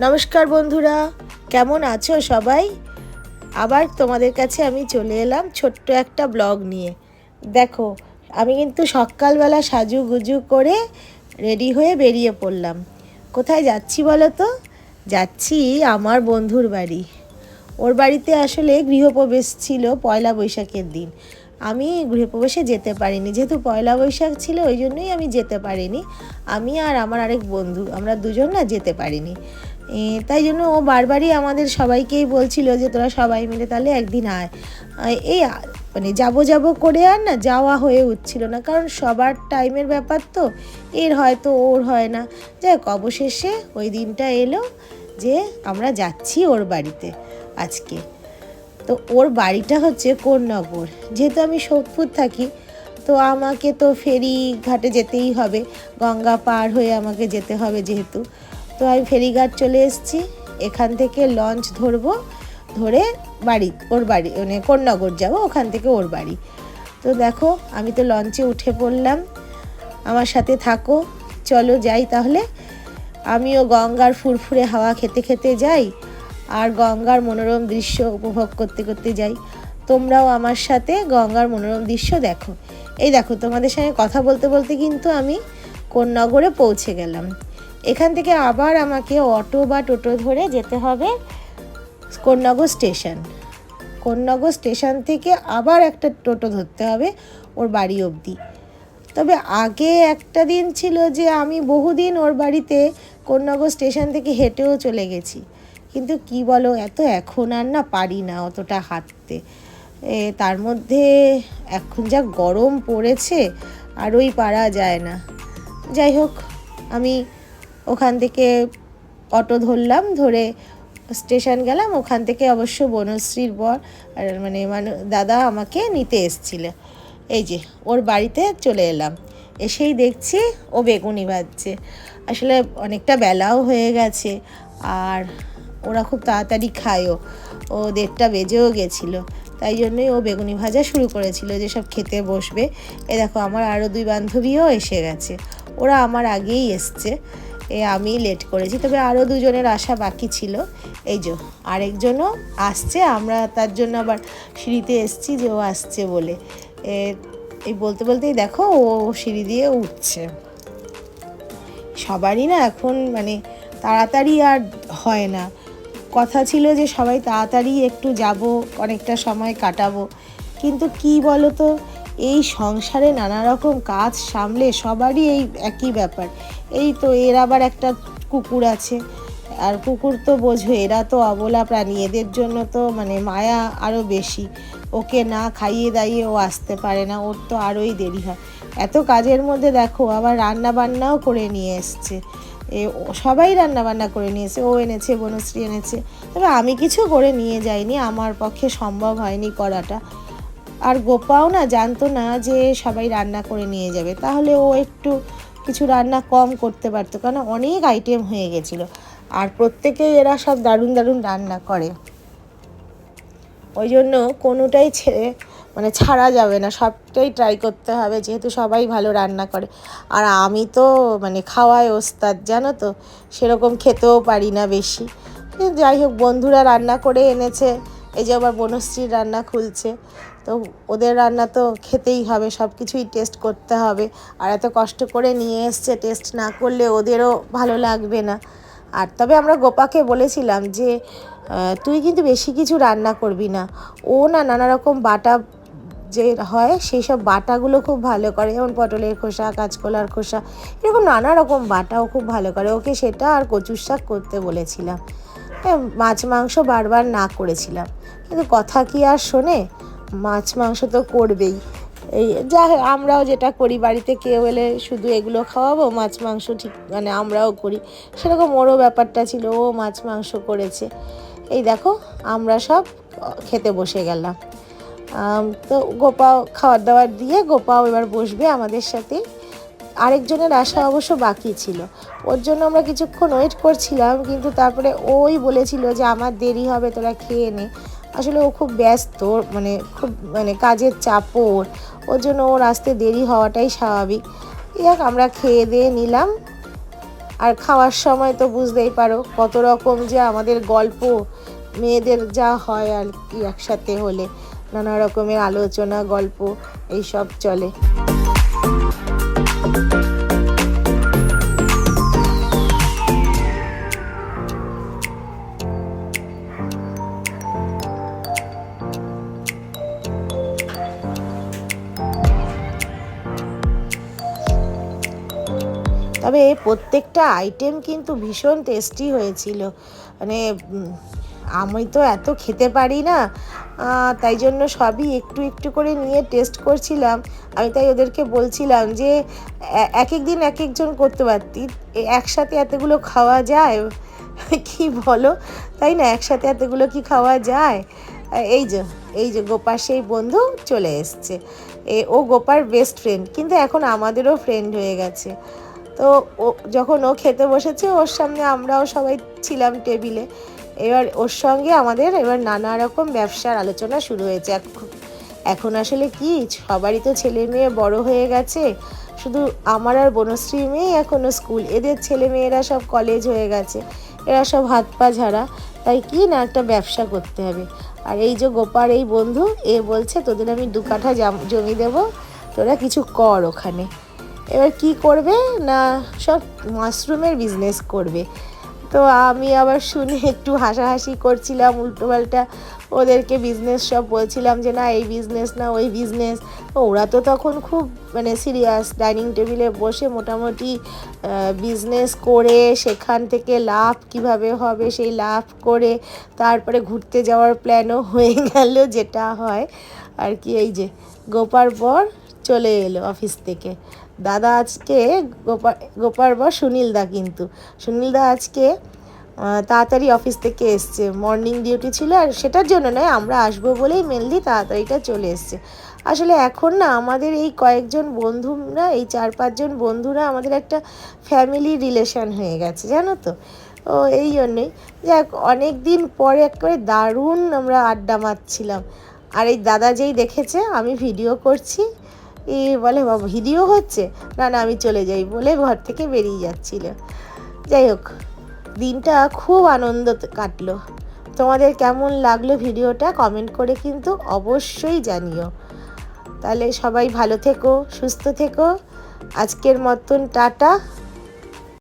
নমস্কার বন্ধুরা, কেমন আছো সবাই? আবার তোমাদের কাছে আমি চলে এলাম ছোট্ট একটা ব্লগ নিয়ে। দেখো, আমি কিন্তু সকালবেলা সাজু গুজু করে রেডি হয়ে বেরিয়ে পড়লাম। কোথায় যাচ্ছি বলো তো? যাচ্ছি আমার বন্ধুর বাড়ি। ওর বাড়িতে আসলে গৃহপ্রবেশ ছিল পয়লা বৈশাখের দিন। আমি গৃহপ্রবেশে যেতে পারিনি। যেহেতু পয়লা বৈশাখ ছিল, ওই জন্যই আমি যেতে পারিনি। আমি আর আমার আরেক বন্ধু, আমরা দুজন না যেতে পারিনি। তাই জন্য ও বারবারই আমাদের সবাইকেই বলছিল যে তোরা সবাই মিলে তাহলে একদিন আয়। এই মানে যাব যাব করে আর না যাওয়া হয়ে উঠছিল না, কারণ সবার টাইমের ব্যাপার তো, এর হয়তো ওর হয় না। যাই অবশেষে ওই দিনটা এলো যে আমরা যাচ্ছি ওর বাড়িতে আজকে। তো ওর বাড়িটা হচ্ছে কোন্নগর। যেহেতু আমি সোদপুর থাকি, তো আমাকে তো ফেরি ঘাটে যেতেই হবে, গঙ্গা পার হয়ে আমাকে যেতে হবে যেহেতু। তো আমি ফেরিঘাট চলে এসেছি। এখান থেকে লঞ্চ ধরবো, ধরে বাড়ি, ওর বাড়ি মানে কোন্নগর যাব, ওখান থেকে ওর বাড়ি। তো দেখো, আমি তো লঞ্চে উঠে পড়লাম। আমার সাথে থাকো, চলো যাই তাহলে। আমিও গঙ্গার ফুরফুরে হাওয়া খেতে খেতে যাই, আর গঙ্গার মনোরম দৃশ্য উপভোগ করতে করতে যাই। তোমরাও আমার সাথে গঙ্গার মনোরম দৃশ্য দেখো। এই দেখো, তোমাদের সঙ্গে কথা বলতে বলতে কিন্তু আমি কোন্নগরে পৌঁছে গেলাম। এখান থেকে আবার আমাকে অটো বা টোটো ধরে যেতে হবে কোন্নগর স্টেশন। কোন্নগর স্টেশন থেকে আবার একটা টোটো ধরতে হবে ওর বাড়ি অবধি। তবে আগে একটা দিন ছিল যে আমি বহুদিন ওর বাড়িতে কোন্নগর স্টেশন থেকে হেঁটেও চলে গেছি। কিন্তু কি বলো এত এখন আর না পারি না অতটা হাঁটতে। এ, তার মধ্যে এখন যা গরম পড়েছে আর ওই পারা যায় না। যাই হোক আমি ওখান থেকে অটো ধরলাম, ধরে স্টেশন গেলাম। ওখান থেকে অবশ্য বনশ্রীর বর আর মানে মানু, দাদা আমাকে নিতে এসছিল এই যে, ওর বাড়িতে চলে এলাম। এসেই দেখছি ও বেগুনি ভাজছে আসলে অনেকটা বেলাও হয়ে গেছে আর ওরা খুব তাড়াতাড়ি খায়ও। ও দেড়টা বেজেও গেছিল। তাই জন্যই ও বেগুনি ভাজা শুরু করেছিল, যে সব খেতে বসবে। এ দেখো, আমার আরও দুই বান্ধবীও এসে গেছে। ওরা আমার আগেই এসছে। এ আমি লেট করেছি। তবে আরও দুজনের আসা বাকি ছিল। এই যে আরেকজনও আসছে। আমরা তার জন্য আবার সিঁড়িতে এসছি যে ও আসছে বলে। এ, এই বলতে বলতেই দেখো ও সিঁড়ি দিয়ে উঠছে। সবারই না এখন মানে তাড়াতাড়ি আর হয় না। কথা ছিল যে সবাই তাড়াতাড়ি একটু যাব অনেকটা সময় কাটাবো। কিন্তু কি বলো তো এই সংসারে নানা রকম কাজ সামলে সবারই এই একই ব্যাপার। এই তো এর আবার একটা কুকুর আছে। আর কুকুর তো বোঝো, এরা তো অবলা প্রাণী, এদের জন্য তো মানে মায়া আরও বেশি। ওকে না খাইয়ে দাইয়ে ও আসতে পারে না, ওর তো আরোই দেরি হয়। এত কাজের মধ্যে দেখো, আবার রান্না বান্নাও করে নিয়ে এসছে। এ সবাই রান্না বান্না করে নিয়েছে ও এনেছে, বনশ্রী এনেছে। তবে আমি কিছু করে নিয়ে যাইনি, আমার পক্ষে সম্ভব হয়নি করাটা। আর গোপাও না জানতো না যে সবাই রান্না করে নিয়ে যাবে। তাহলে ও একটু কিছু রান্না কম করতে পারতো কারণ অনেক আইটেম হয়ে গেছিল। আর প্রত্যেকেই এরা সব দারুণ দারুণ রান্না করে। ওই জন্য কোনোটাই ছেড়ে মানে ছাড়া যাবে না। সবটাই ট্রাই করতে হবে, যেহেতু সবাই ভালো রান্না করে। আর আমি তো মানে খাওয়ায় ওস্তাদ, জানো তো? সেরকম খেতেও পারি না বেশি। যাই হোক, বন্ধুরা রান্না করে এনেছে। এই যে আবার বনশ্রীর রান্না খুলছে। তো ওদের রান্না তো খেতেই হবে সব কিছুই টেস্ট করতে হবে। আর এত কষ্ট করে নিয়ে এসছে টেস্ট না করলে ওদেরও ভালো লাগবে না। আর তবে আমরা গোপাকে বলেছিলাম যে তুই কিন্তু বেশি কিছু রান্না করবি না। ও না নানা রকম বাটা যে হয় সেই সব বাটাগুলো খুব ভালো করে যেমন পটলের খোসা কাঁচকলার খোসা এরকম নানা রকম বাটাও খুব ভালো করে। ওকে সেটা আর কচুর শাক করতে বলেছিলাম। হ্যাঁ, মাছ মাংস বারবার না করেছিলাম। কিন্তু কথা কি আর শোনে? মাছ, মাংস তো করবেই। এই যা আমরাও যেটা করি, বাড়িতে কেউ এলে শুধু এগুলো খাওয়াবো, মাছ, মাংস ঠিক মানে আমরাও করি। সেরকম ওরও ব্যাপারটা ছিল, ও মাছ, মাংস করেছে। এই দেখো, আমরা সব খেতে বসে গেলাম। তো গোপাও খাবার দাবার দিয়ে গোপাও এবার বসবে আমাদের সাথে। আরেকজনের আশা অবশ্য বাকি ছিল। ওর জন্য আমরা কিছুক্ষণ ওয়েট করছিলাম, কিন্তু তারপরে ওই বলেছিল যে, আমার দেরি হবে, তোরা খেয়ে নে। আসলে ও খুব ব্যস্ত মানে খুব মানে কাজের চাপ ওর। ওর জন্য ওর আসতে দেরি হওয়াটাই স্বাভাবিক। যাক আমরা খেয়ে দিয়ে নিলাম। আর খাওয়ার সময় তো বুঝতেই পারো, কত রকম যে আমাদের গল্প, মেয়েদের যা হয় আর কি একসাথে হলে। নানা রকমের আলোচনা, গল্প, এইসব চলে। তবে প্রত্যেকটা আইটেম কিন্তু ভীষণ টেস্টি হয়েছিল। মানে আমি তো এত খেতে পারি না তাই জন্য সবই একটু একটু করে নিয়ে টেস্ট করছিলাম। আমি তাই ওদেরকে বলছিলাম যে এক এক দিন এক একজন করতে পারতি। একসাথে এতগুলো খাওয়া যায়? কি বলো? তাই না, একসাথে এতগুলো কি খাওয়া যায়? এই যে এই যে গোপার সেই বন্ধু চলে এসছে। এ, ও গোপার বেস্ট ফ্রেন্ড কিন্তু এখন আমাদেরও ফ্রেন্ড হয়ে গেছে। তো ও, যখন ও খেতে বসেছে, ওর সামনে আমরাও সবাই ছিলাম টেবিলে। এবার ওর সঙ্গে আমাদের এবার নানা রকম ব্যবসার আলোচনা শুরু হয়েছে। এখন- এখন আসলে কি? সবারই তো ছেলে মেয়ে বড় হয়ে গেছে। শুধু আমার আর বনশ্রী মেয়ে এখনও স্কুল। এদের ছেলে মেয়েরা সব কলেজ হয়ে গেছে। এরা সব হাত পা ঝাড়া। তাই কি না একটা ব্যবসা করতে হবে। আর এই যে গোপার এই বন্ধু, এ বলছে, তোদের আমি দু কাঠা জাম- জমি দেবো। তোরা কিছু কর ওখানে। এবার কি করবে? না, সব মাশরুমের বিজনেস করবে। তো আমি আবার শুনে একটু হাসাহাসি করছিলাম, উল্টোপাল্টা ওদেরকে বিজনেস সব বলছিলাম যে, না, এই বিজনেস না, ওই বিজনেস তো ওরা তো তখন খুব মানে সিরিয়াস ডাইনিং টেবিলে বসে মোটামুটি বিজনেস করে, সেখান থেকে লাভ কীভাবে হবে, সেই লাভ করে, তারপরে ঘুরতে যাওয়ার প্ল্যানও হয়ে গেল, যেটা হয়। আর কি, এই যে, গোপার বর চলে এলো অফিস থেকে। দাদা আজকে গোপার গোপার বা সুনীল দা কিন্তু। সুনীল দা আজকে তাড়াতাড়ি অফিস থেকে এসছে। মর্নিং ডিউটি ছিল আর সেটার জন্য নয়, আমরা আসব বলেই মেনলি তাড়াতাড়িটা চলে এসছে। আসলে এখন না আমাদের এই কয়েকজন বন্ধুরা, এই চার পাঁচজন বন্ধুরা আমাদের একটা ফ্যামিলি রিলেশন হয়ে গেছে, জানো তো? ও, এই জন্যই। যাক অনেক দিন পরে একেবারে দারুণ আমরা আড্ডা মারছিলাম। আর এই দাদা যেই দেখেছে, আমি ভিডিও করছি। এ বলে ভিডিও হচ্ছে? না না, আমি চলে যাই, বলে ঘর থেকে বেরিয়ে যাচ্ছিল। যাই হোক, দিনটা খুব আনন্দ কাটলো। তোমাদের কেমন লাগল ভিডিওটা কমেন্ট করে কিন্তু অবশ্যই জানিও। তাহলে সবাই ভালো থেকো, সুস্থ থেকো। আজকের মতন টাটা।